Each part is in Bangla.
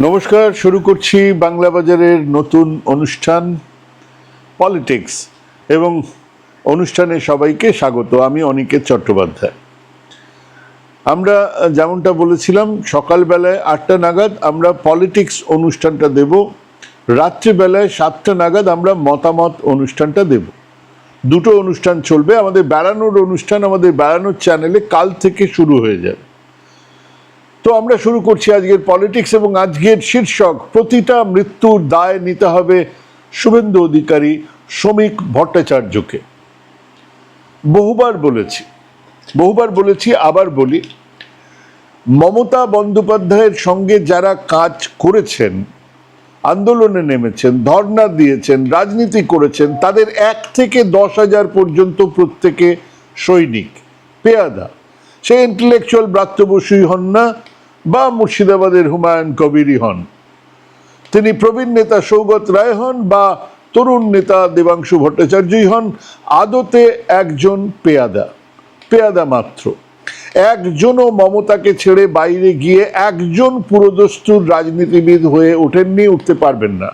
নমস্কার, শুরু করছি বাংলা বাজারের নতুন অনুষ্ঠান পলিটিক্স এবং অনুষ্ঠানে সবাইকে স্বাগত। আমি অনিকেত চট্টোপাধ্যায়। আমরা যেমনটা বলেছিলাম, সকালবেলায় আটটা নাগাদ আমরা পলিটিক্স অনুষ্ঠানটা দেব। রাত্রিবেলায় সাতটা নাগাদ আমরা মতামত অনুষ্ঠানটা দেব। দুটো অনুষ্ঠান চলবে। আমাদের বেড়ানোর অনুষ্ঠান আমাদের বেড়ানোর চ্যানেলে কাল থেকে শুরু হয়ে যাবে। তো আমরা শুরু করছি আজকের পলিটিক্স এবং আজকের শীর্ষক। প্রতিটা মৃত্যুর দায় নিতে হবে শুভেন্দু অধিকারী শ্রমিক ভট্টাচার্যকে। বহুবার বলেছি বহুবার বলেছি, আবার বলি, মমতা বন্দ্যোপাধ্যায়ের সঙ্গে যারা কাজ করেছেন, আন্দোলনে নেমেছেন, ধর্ণা দিয়েছেন, রাজনীতি করেছেন, তাদের এক থেকে দশ হাজার পর্যন্ত প্রত্যেকে সৈনিক, পেয়াদা। সে ইন্টেলেকচুয়াল ব্রাত্য বসুই হন না, বা মুর্শিদাবাদের হুমায়ুন কবিরই হন। তিনি প্রবীণ নেতা সৌগত রায় হন, বা তরুণ নেতা দেবাংশু ভট্টাচার্যই হন। আদতে একজন পেয়াদা পেয়াদা মাত্র। একজনও মমতাকে ছেড়ে বাইরে গিয়ে একজন পুরোদস্তুর রাজনীতিবিদ হয়ে ওঠেননি, উঠতে পারবেন না।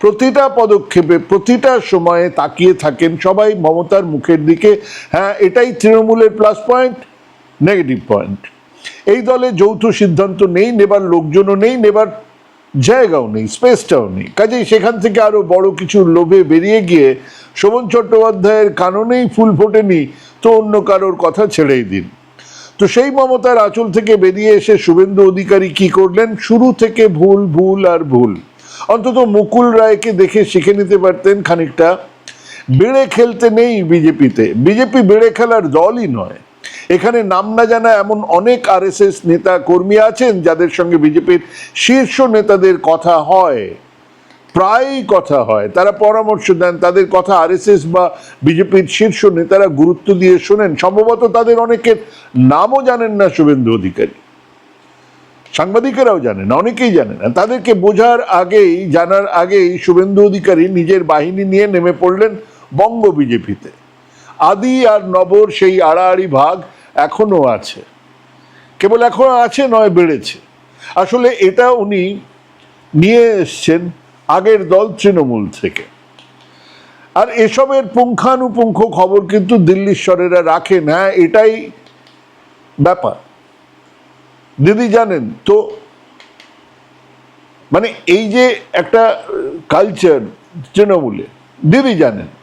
প্রতিটা পদক্ষেপে, প্রতিটা সময়ে তাকিয়ে থাকেন সবাই মমতার মুখের দিকে। হ্যাঁ এটাই তৃণমূলের প্লাস পয়েন্ট নেগেটিভ পয়েন্ট এই দলে যৌথ সিদ্ধান্ত নেই, নেবার লোকজনও নেই, নেবার জায়গাও নেই, স্পেসটাও নেই। কাজেই সেখান থেকে আরও বড় কিছু লোভে বেরিয়ে গিয়ে শোভন চট্টোপাধ্যায়ের কাননেই ফুল ফোটেনি তো অন্য কারোর কথা ছেড়েই দিন। তো সেই মমতার আঁচল থেকে বেরিয়ে এসে শুভেন্দু অধিকারী কি করলেন? শুরু থেকে ভুল ভুল আর ভুল। অন্তত মুকুল রায়কে দেখে শিখে নিতে পারতেন খানিকটা। বেড়ে খেলতে নেই বিজেপিতে। বিজেপি বেড়ে খেলার দলই নয়। এখানে নাম না জানা এমন অনেক আরএসএস নেতা কর্মী আছেন যাদের সঙ্গে বিজেপির শীর্ষ নেতাদের কথা হয়। প্রায়ই কথা হয়। তারা পরামর্শ দেন, তাদের কথা আরএসএস বা বিজেপির শীর্ষ নেতারা গুরুত্ব দিয়ে শোনেন। সম্ভবত তাদের অনেকের নামও জানেন না শুভেন্দু অধিকারী। সাংবাদিকেরাও জানেন অনেকেই জানে না। তাদেরকে বোঝার আগেই, জানার আগেই শুভেন্দু অধিকারী নিজের বাহিনী নিয়ে নেমে পড়লেন বঙ্গ বিজেপিতে। আদি আর নবর সেই আড়াআড়ি ভাগ এখনও আছে। কেবল এখনও আছে নয় বেড়েছে। আসলে এটা উনি নিয়ে এসছেন আগের দল তৃণমূল থেকে। আর এসবের পুঙ্খানুপুঙ্খ খবর কিন্তু দিল্লিশ্বরেরা রাখেন। হ্যাঁ এটাই ব্যাপার। দিদি জানেন, তো মানে এই যে একটা কালচার তৃণমূলে, দিদি জানেন।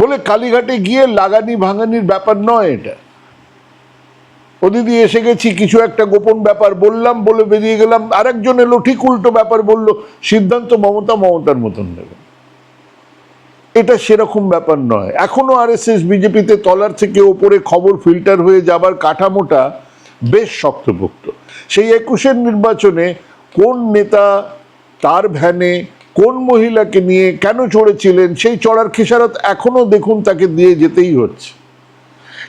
বলে কালীঘাটে গিয়ে লাগানি ভাঙানির ব্যাপার নয় এটা। ও দিদি, এসে গেছি, কিছু একটা গোপন ব্যাপার বললাম, বলে বেরিয়ে গেলাম। আরেকজন এলো, ঠিক উল্টো ব্যাপার বলল, সিদ্ধান্ত মমতা মমতার মতন নেবেন এটা সেরকম ব্যাপার নয়। এখনও আর এস এস বিজেপিতে তলার থেকে ওপরে খবর ফিল্টার হয়ে যাবার কাঠামোটা বেশ শক্তপোক্ত। সেই একুশের নির্বাচনে কোন নেতা তার ভ্যানে কোন মহিলাকে নিয়ে কেন চড়েছিলেন? সেই চড়ার খেসারত এখনও দেখুন তাকে দিয়ে যেতেই হচ্ছে।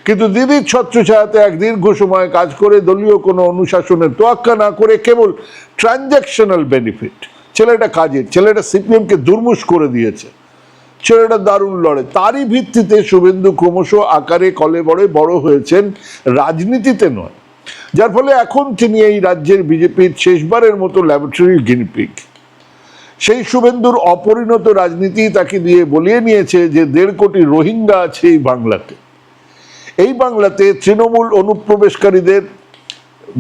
কিন্তু দিদির ছত্রছায়াতে এক দীর্ঘ সময় কাজ করে দলীয় কোনো অনুশাসনের তোয়াক্কা না করে কেবল ট্রানজ্যাকশনাল বেনিফিট। ছেলেটা কাজের, ছেলেটা সিপিএমকে দুর্মুষ করে দিয়েছে। ছেলেটা দারুণ লড়ে। তারই ভিত্তিতে শুভেন্দু ক্রমশ আকারে কলে বড়ে বড় হয়েছেন রাজনীতিতে নয়। যার ফলে এখন তিনি এই রাজ্যের বিজেপির শেষবারের মতো ল্যাবরেটরি গিনিপিক সেই শুভেন্দুর অপরিণত রাজনীতি তাকে দিয়ে বলিয়ে নিয়েছে যে দেড় কোটি রোহিঙ্গা আছে এই বাংলাতে। এই বাংলাতে তৃণমূল অনুপ্রবেশকারীদের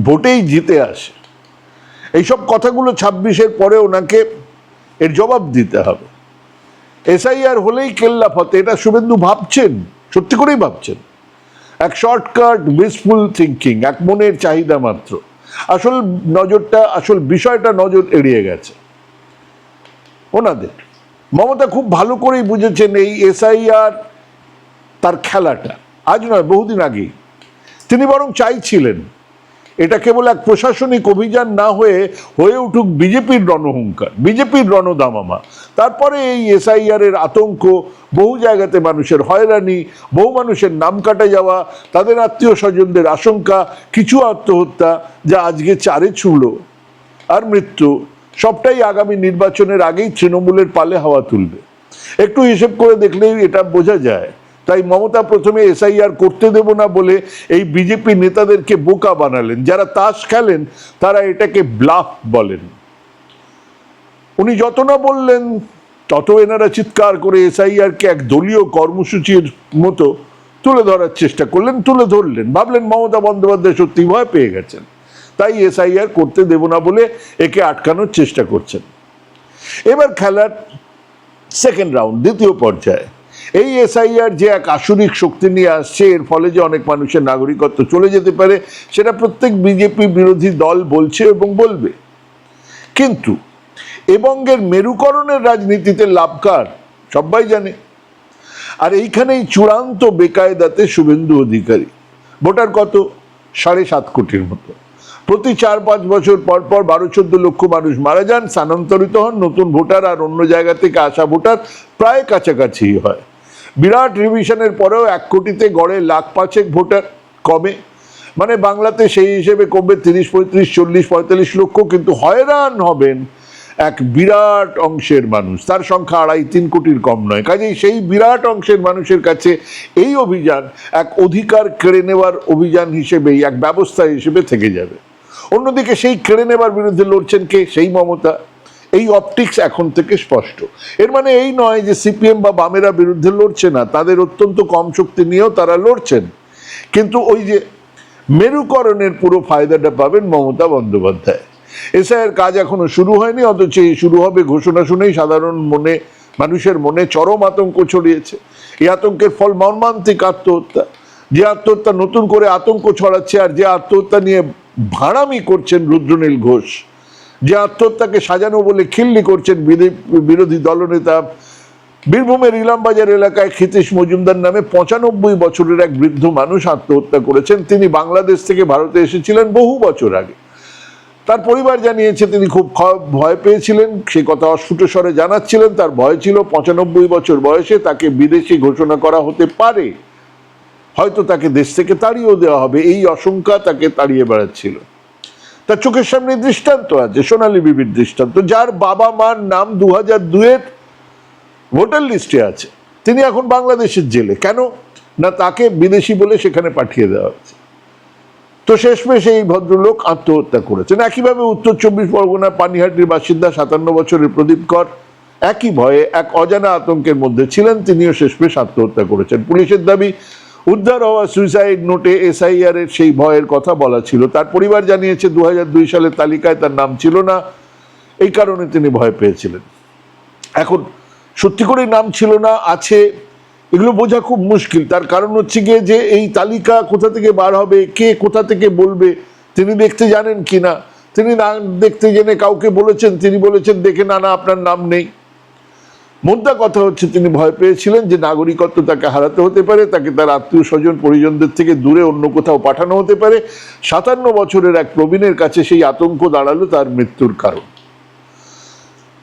ভোটেই জিতে আসে। এইসব কথাগুলো ছাব্বিশের পরে ওনাকে এর জবাব দিতে হবে। এসআইআর হলেই কেল্লা ফতে, এটা শুভেন্দু ভাবছেন? সত্যি করেই ভাবছেন? এক শর্টকাট মিসফুল থিঙ্কিং এক মনের চাহিদা মাত্র। আসল নজরটা, আসল বিষয়টা নজর এড়িয়ে গেছে। ওনাদের। মমতা খুব ভালো করেই বুঝেছেন এই এসআইআর তার খেলাটা। আজ নয়, বহুদিন আগেই। তিনি বরং চাইছিলেন, এটা কেবল এক প্রশাসনিক অভিযান না হয়ে হয়ে উঠুক বিজেপির রণহুঙ্কার, বিজেপির রণদামামা। তারপরে এই এসআইআর এর আতঙ্ক, বহু জায়গাতে মানুষের হয়রানি, বহু মানুষের নাম কাটা যাওয়া, তাদের আত্মীয় স্বজনদের আশঙ্কা, কিছু আত্মহত্যা, যা আজকে চারে ছুঁড়ল আর মৃত্যু সবটাই আগামী নির্বাচনের আগেই তৃণমূলের পালে হাওয়া তুলবে। একটু হিসেব করে দেখলেই এটা বোঝা যায়। তাই মমতা প্রথমে এসআইআর করতে দেব না বলে এই বিজেপি নেতাদেরকে বোকা বানালেন। যারা তাস খেলেন, তারা এটাকে ব্লাফ বলেন। উনি যত না বললেন, তত এনারা চিৎকার করে এসআইআরকে এক দলীয় কর্মসূচির মতো তুলে ধরার চেষ্টা করলেন, তুলে ধরলেন। ভাবলেন মমতা বন্দ্যোপাধ্যায় সত্যি ভয় পেয়ে গেছেন। তাই এসআইআর করতে দেব না বলে একে আটকানোর চেষ্টা করছেন। এবার খেলার সেকেন্ড রাউন্ড দ্বিতীয় পর্যায়ে। এই এসআইআর যে এক আসরিক শক্তি নিয়ে আসছে, এর ফলে যে অনেক মানুষের নাগরিকত্ব চলে যেতে পারে, সেটা প্রত্যেক বিজেপি বিরোধী দল বলছে এবং বলবে। কিন্তু এবঙ্গের মেরুকরণের রাজনীতিতে লাভকার সবাই জানে। আর এইখানেই চূড়ান্ত বেকায়দাতে শুভেন্দু অধিকারী। ভোটার কত? সাড়ে সাত কোটির মতো। প্রতি চার পাঁচ বছর পর পর বারো চোদ্দ লক্ষ মানুষ মারা যান, স্থানান্তরিত হন, নতুন ভোটার আর অন্য জায়গা থেকে আসা ভোটার প্রায় কাছাকাছি হয়। বিরাট রিভিশনের পরেও এক কোটিতে গড়ে লাখ পাঁচেক ভোটার কমে। মানে বাংলাতে সেই হিসেবে কমবে তিরিশ, পঁয়ত্রিশ, চল্লিশ, পঁয়তাল্লিশ লক্ষ, কিন্তু হয়রান হবেন এক বিরাট অংশের মানুষ। তার সংখ্যা আড়াই, তিন কোটির কম নয়। কাজেই সেই বিরাট অংশের মানুষের কাছে এই অভিযান এক অধিকার কেড়ে নেওয়ার অভিযান হিসেবেই, এক ব্যবস্থা হিসেবে থেকে যাবে। অন্যদিকে সেই কেড়ে নেবার বিরুদ্ধে লড়ছেন কে? সেই মমতা। এই অপটিক্স এখন থেকে স্পষ্ট। এর মানে এই নয় যে সিপিএম বা বামেরা বিরুদ্ধে লড়ছে না, তাদের অত্যন্ত কম শক্তি নিয়েও তারা লড়ছেন। কিন্তু ওই যে মেরুকরণের পুরো ফায়দাটা পাবেন মমতা বন্দ্যোপাধ্যায়। এসআইয়ের কাজ এখনও শুরু হয়নি, অথচ এই শুরু হবে ঘোষণা শুনেই সাধারণ মনে, মানুষের মনে চরম আতঙ্ক ছড়িয়েছে। এই আতঙ্কের ফল মর্মান্তিক আত্মহত্যা। যে আত্মহত্যা নতুন করে আতঙ্ক ছড়াচ্ছে আর যে আত্মহত্যা নিয়ে ভাড়ামি করছেন রুদ্রনীল ঘোষ, যে আত্মহত্যাকে সাজানো বলে খিল্লি করছেন বিরোধী দলনেতা। বীরভূমের ইলামবাজার এলাকায় ক্ষিতীশ মজুমদার নামে পঁচানব্বই বছরের এক বৃদ্ধ মানুষ আত্মহত্যা করেছেন। তিনি বাংলাদেশ থেকে ভারতে এসেছিলেন বহু বছর আগে। তার পরিবার জানিয়েছে, তিনি খুব ভয় পেয়েছিলেন, সে কথা অস্ফুট স্বরে জানাচ্ছিলেন। তার ভয় ছিল পঁচানব্বই বছর বয়সে তাকে বিদেশি ঘোষণা করা হতে পারে। হয়তো তাকে দেশ থেকে তাড়িয়েও দেওয়া হবে। এই আশঙ্কা তাকে তাড়িয়ে বেড়াচ্ছিল। তার চোখের সামনে দৃষ্টান্ত আছে, সোনালী বিবির দৃষ্টান্ত। যার বাবা মার নাম দু হাজার দুয়ের ভোটার লিস্টে আছে। তিনি এখন বাংলাদেশের জেলে। কেন? না তাকে বিদেশি বলে সেখানে পাঠিয়ে দেওয়া হচ্ছে তো শেষমেশ এই ভদ্রলোক আত্মহত্যা করেছেন। একইভাবে উত্তর চব্বিশ পরগনার পানিহাটির বাসিন্দা সাতান্ন বছরের প্রদীপ কর একই ভয়ে এক অজানা আতঙ্কের মধ্যে ছিলেন। তিনিও শেষমেশ আত্মহত্যা করেছেন। পুলিশের দাবি উদ্ধার হওয়া সুইসাইড নোটে এসআইআর এর সেই ভয়ের কথা বলা ছিল। তার পরিবার জানিয়েছে দু সালের তালিকায় তার নাম ছিল না। এই কারণে তিনি ভয় পেয়েছিলেন। এখন সত্যি করে নাম ছিল না, আছে, এগুলো বোঝা খুব মুশকিল। তার কারণ হচ্ছে গিয়ে যে এই তালিকা কোথা থেকে বার হবে, কে কোথা থেকে বলবে, তিনি দেখতে জানেন কি না তিনি না দেখতে জেনে কাউকে বলেছেন, তিনি বলেছেন, দেখে না না, আপনার নাম নেই। মোদ্দা কথা হচ্ছে, তিনি ভয় পেয়েছিলেন যে নাগরিকত্ব তাকে হারাতে হতে পারে, তাকে তার আত্মীয় স্বজন পরিজনদের থেকে দূরে অন্য কোথাও পাঠানো হতে পারে। সাতান্ন বছরের এক প্রবীণের কাছে সেই আতঙ্ক দাঁড়াল তার মৃত্যুর কারণ।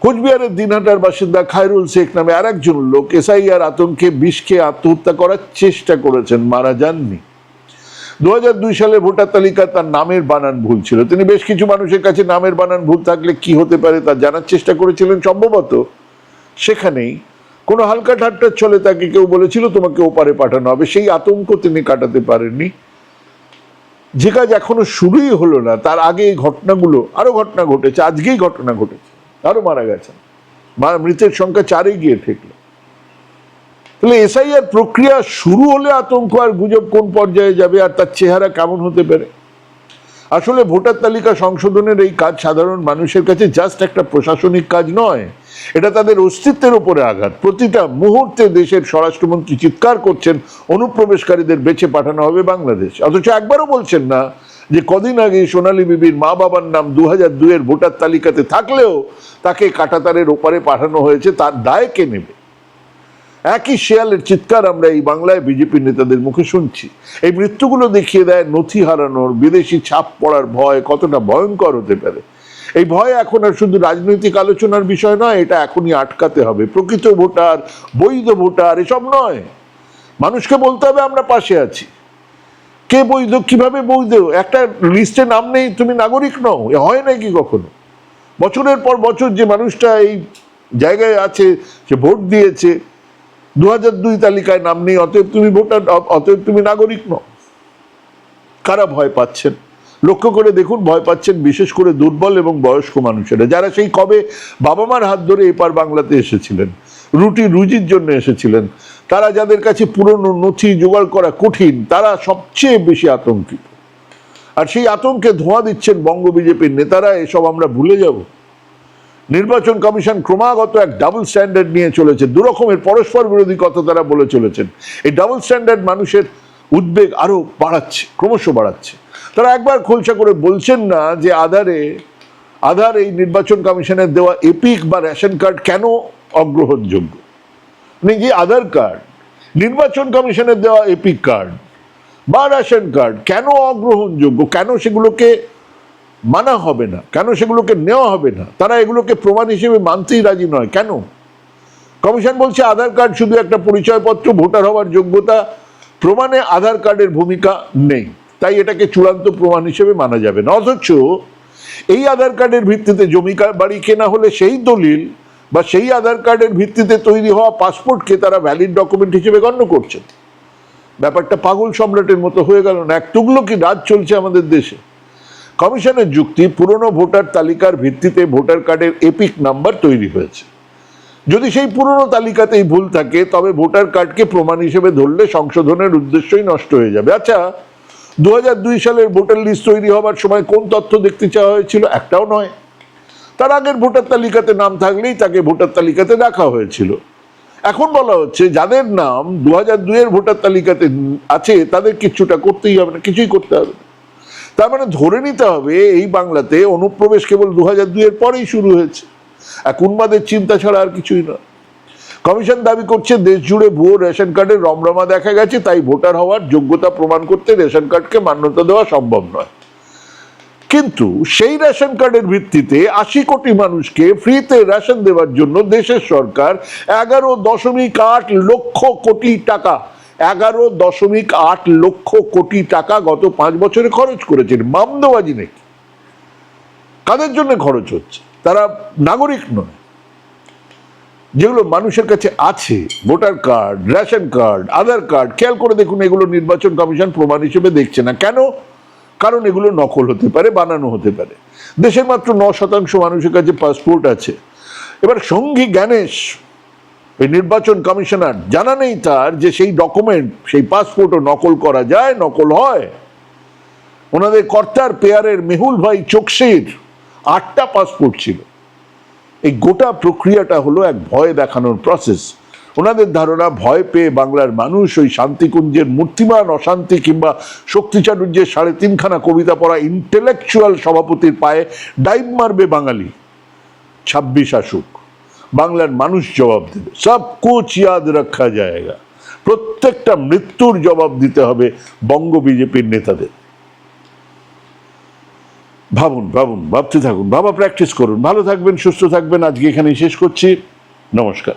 কোচবিহারের দিনহাটার বাসিন্দা খায়রুল শেখ নামে আর একজন লোক এসআইআর আতঙ্কে বিষ খেয়ে আত্মহত্যা করার চেষ্টা করেছেন, মারা যাননি। দু দুই সালে ভোটার তালিকা তার নামের বানান ভুল ছিল। তিনি বেশ কিছু মানুষের কাছে নামের বানান ভুল থাকলে কি হতে পারে তা জানার চেষ্টা করেছিলেন, সম্ভবত সেখানেই কোনো হালকা ঠাট্টার চলে তাকে কেউ বলেছিল তোমাকে ওপারে পাঠানো হবে, সেই আতঙ্ক তিনি কাটাতে পারেননি। যে কাজ এখনও শুরুই হলো না, তার আগে এই ঘটনাগুলো, আরও ঘটনা ঘটেছে, আজকেই ঘটনা ঘটেছে, আরও মারা গেছেন মা- মৃতের সংখ্যা চারে গিয়ে ঠেকলো। তাহলে এসআইআর প্রক্রিয়া শুরু হলে আতঙ্ক আর গুজব কোন পর্যায়ে যাবে আর তার চেহারা কেমন হতে পারে? আসলে ভোটার তালিকা সংশোধনের এই কাজ সাধারণ মানুষের কাছে জাস্ট একটা প্রশাসনিক কাজ নয় এটা তাদের অস্তিত্বের উপরে আঘাত। প্রতিটা মুহূর্তে দেশের স্বরাষ্ট্রমন্ত্রী চিৎকার করছেন, অনুপ্রবেশকারীদের বেছে পাঠানো হবে বাংলাদেশ। অথচ একবারও বলছেন না যে কদিন আগে সোনালী বিবির মা বাবার নাম দু হাজার দুইয়ের ভোটার তালিকাতে থাকলেও তাকে কাটাতারের ওপারে পাঠানো হয়েছে, তার দায় কে নেবে? একই শেয়ালের চিৎকার আমরা এই বাংলায় বিজেপি নেতাদের মুখে শুনছি। এই মৃত্যুগুলো দেখিয়ে দেয় নথি হারানোর বিদেশি ছাপ পড়ার ভয় কতটা ভয়ঙ্কর হতে পারে। এই ভয় এখন আর শুধু রাজনৈতিক আলোচনার বিষয় নয়, এটা এখনই আটকাতে হবে। প্রকৃত ভোটার, বৈধ ভোটার, এসব নয়। মানুষকে বলতে হবে আমরা পাশে আছি। কে বৈধ, কীভাবে বৈধ? একটা লিস্টে নাম নেই, তুমি নাগরিক নও। এ হয় নাকি কখনো? বছরের পর বছর যে মানুষটা এই জায়গায় আছে, সে ভোট দিয়েছে দু দুই তালিকায় নাম নেই, অতএব তুমি ভোটার, অতএব তুমি নাগরিক নও। কারা ভয় পাচ্ছেন? লক্ষ্য করে দেখুন, ভয় পাচ্ছেন বিশেষ করে দুর্বল এবং বয়স্ক মানুষেরা, যারা সেই কবে বাবা মার হাত ধরে এপার বাংলাতে এসেছিলেন, রুটি রুজির জন্য এসেছিলেন, তারা যাদের কাছে পুরনো নথি জোগাড় করা কঠিন, তারা সবচেয়ে বেশি আতঙ্কিত। আর সেই আতঙ্কে ধোঁয়া দিচ্ছেন বঙ্গ বিজেপির নেতারা, এসব আমরা ভুলে যাব। নির্বাচন কমিশন ক্রমাগত এক ডাবল স্ট্যান্ডার্ড নিয়ে চলেছে দু রকমের পরস্পর বিরোধী কথা তারা বলে চলেছেন। এই ডাবল স্ট্যান্ডার্ড মানুষের উদ্বেগ আরও বাড়াচ্ছে, ক্রমশ বাড়াচ্ছে। তারা একবার খোলসা করে বলছেন না যে আধারে, আধার এই নির্বাচন কমিশনের দেওয়া এপিক বা রেশন কার্ড কেন অগ্রহণযোগ্য? মানে যে আধার কার্ড, নির্বাচন কমিশনের দেওয়া এপিক কার্ড বা রেশন কার্ড কেন অগ্রহণযোগ্য? কেন সেগুলোকে মানা হবে না? কেন সেগুলোকে নেওয়া হবে না? তারা এগুলোকে প্রমাণ হিসেবে মানতেই রাজি নয়। কেন? কমিশন বলছে আধার কার্ড শুধু একটা পরিচয়পত্র, ভোটার হওয়ার যোগ্যতা, প্রমাণে আধার কার্ডের ভূমিকা নেই। তাই এটাকে চূড়ান্ত প্রমাণ হিসেবে মানা যাবে না। অথচ এই আধার কার্ডের ভিত্তিতে জমি বাড়ি কেনা হলে সেই দলিল বা সেই আধার কার্ডের ভিত্তিতে তৈরি হওয়া পাসপোর্টকে তারা ভ্যালিড ডকুমেন্ট হিসেবে গণ্য করছেন ব্যাপারটা পাগল সম্রাটের মতো হয়ে গেল না। এক তুগলো কি রাজ চলছে আমাদের দেশে। কমিশনের যুক্তি, পুরনো ভোটার তালিকার ভিত্তিতে ভোটার কার্ডের এপিক নাম্বার তৈরি হয়েছে। যদি সেই পুরনো তালিকাতেই ভুল থাকে, তবে ভোটার কার্ডকে প্রমাণ হিসেবে ধরলে সংশোধনের উদ্দেশ্যই নষ্ট হয়ে যাবে। আচ্ছা দু সালের ভোটার লিস্ট তৈরি হবার সময় কোন তথ্য দেখতে চাওয়া হয়েছিল একটাও নয়। তার আগের ভোটার তালিকাতে নাম থাকলেই তাকে ভোটার তালিকাতে রাখা হয়েছিল। এখন বলা হচ্ছে যাদের নাম দু হাজার দুইয়ের ভোটার তালিকাতে আছে, তাদের কিচ্ছুটা করতেই হবে না, কিছুই করতে হবে তার মানে ধরে নিতে হবে এই বাংলাতে অনুপ্রবেশ কেবল দু হাজার দুইয়ের পরেই শুরু হয়েছে। এক উন্মাদের চিন্তা ছাড়া আর কিছুই না কমিশন দাবি করছে, দেশ জুড়ে ভুয়ো রেশন কার্ডের রমরমা দেখা গেছে, তাই ভোটার হওয়ার যোগ্যতা প্রমাণ করতে রেশন কার্ডকে মান্যতা দেওয়া সম্ভব নয়। কিন্তু সেই রেশন কার্ডের ভিত্তিতে আশি কোটি মানুষকে ফ্রিতে রেশন দেওয়ার জন্য দেশের সরকার এগারো দশমিক আট লক্ষ কোটি টাকা, এগারো দশমিক আট লক্ষ কোটি টাকা গত পাঁচ বছরে খরচ করেছেন। মামদোবাজি নাকি? কাদের জন্য খরচ হচ্ছে? তারা নাগরিক নয়। যেগুলো মানুষের কাছে আছে, voter card, ration card, Aadhaar card, খেয়াল করে দেখুন এগুলো নির্বাচন কমিশন প্রমাণ হিসেবে দেখছে না। কেন? কারণ এগুলো নকল হতে পারে, বানানো হতে পারে। দেশের মাত্র ন শতাংশ মানুষের কাছে পাসপোর্ট আছে। এবার সঙ্গী জ্ঞানেশ, এই নির্বাচন কমিশনার, জানা নেই তার যে সেই ডকুমেন্ট, সেই পাসপোর্টও নকল করা যায়, নকল হয়। ওনাদের কর্তার পেয়ারের মেহুল ভাই চোকসির আটটা পাসপোর্ট ছিল। এই গোটা প্রক্রিয়াটা হলো এক ভয় দেখানোর প্রসেস ওনাদের ধারণা, ভয় পেয়ে বাংলার মানুষ ওই শান্তিকুঞ্জের মূর্তিমান অশান্তি কিংবা শক্তিচাটুর্যের সাড়ে তিনখানা কবিতা পড়া ইন্টেলেকচুয়াল সভাপতির পায়ে ডাইভ মারবে বাঙালি। ছাব্বিশ আসুক, বাংলার মানুষ জবাব দেবে। সব কুচ ইয়াদ রাখা জায়গা। প্রত্যেকটা মৃত্যুর জবাব দিতে হবে বঙ্গ বিজেপির নেতাদের। ভাবুন ভাবুন, ভাবতে থাকুন। বাবা প্র্যাকটিস করুন। ভালো থাকবেন, সুস্থ থাকবেন। আজকে এখানেই শেষ করছি। নমস্কার।